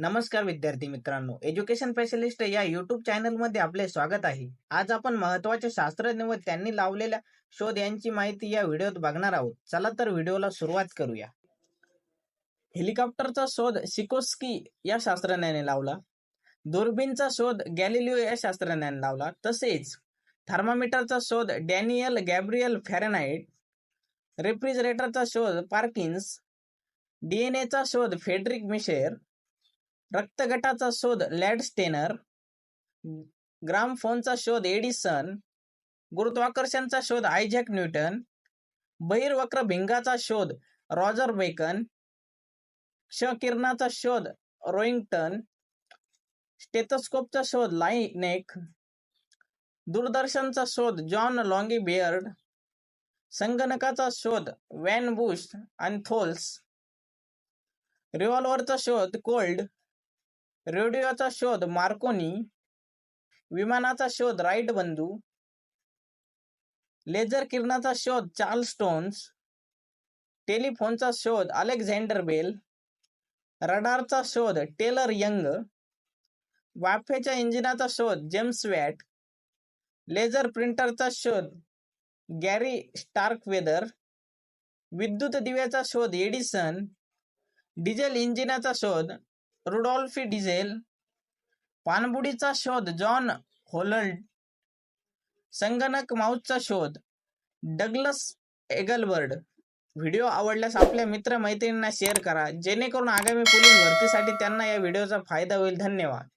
नमस्कार विद्यार्थी मित्रांनो एज्युकेशन स्पेशलिस्ट या युट्यूब चॅनलमध्ये आपले स्वागत आहे. आज आपण महत्त्वाचे शास्त्रज्ञ व त्यांनी लावलेल्या शोध यांची माहिती या व्हिडिओत बघणार आहोत. चला तर व्हिडिओला सुरुवात करूया. हेलिकॉप्टरचा शोध सिकोस्की या शास्त्रज्ञाने लावला. दुर्बीनचा शोध गॅलिलिओ या शास्त्रज्ञाने लावला. तसेच थर्मामीटरचा शोध डॅनियल गॅब्रियल फॅरेनाईट रेफ्रिजरेटरचा शोध पार्किन्स डीएनएचा शोध फेडरिक मिशेर रक्तगटाचा शोध लॅडस्टेनर ग्रामफोनचा शोध एडिसन गुरुत्वाकर्षणचा शोध आयझॅक न्यूटन बहिर्वक्र भिंगाचा शोध रॉजर बेकन क्षकिरणाचा शोध रोइंगटन स्टेथोस्कोपचा शोध लाईनेक दूरदर्शनचा शोध जॉन लॉंगी बियर्ड संगणकाचा शोध वॅन बुश आणि थोल्स रिव्हॉल्व्हरचा शोध कोल्ड रेडिओचा शोध मार्कोनी विमानाचा शोध राईट बंधू लेझर किरणाचा शोध चार्ल्स स्टोन्स टेलिफोनचा शोध अलेक्झांडर बेल रडारचा शोध टेलर यंग वाफेच्या इंजिनाचा शोध जेम्स वॅट लेझर प्रिंटरचा शोध गॅरी स्टार्क वेदर विद्युत दिव्याचा शोध एडिसन डिझेल इंजिनाचा शोध रुडॉल्फी डिझेल. पाणबुडीचा शोध जॉन होलल्ड संगणक माऊसचा शोध डगलस एगलबर्ड. व्हिडिओ आवडल्यास आपल्या मित्र मैत्रिणींना शेअर करा जेणेकरून आगामी पोलीस भरतीसाठी त्यांना या व्हिडिओचा फायदा होईल. धन्यवाद.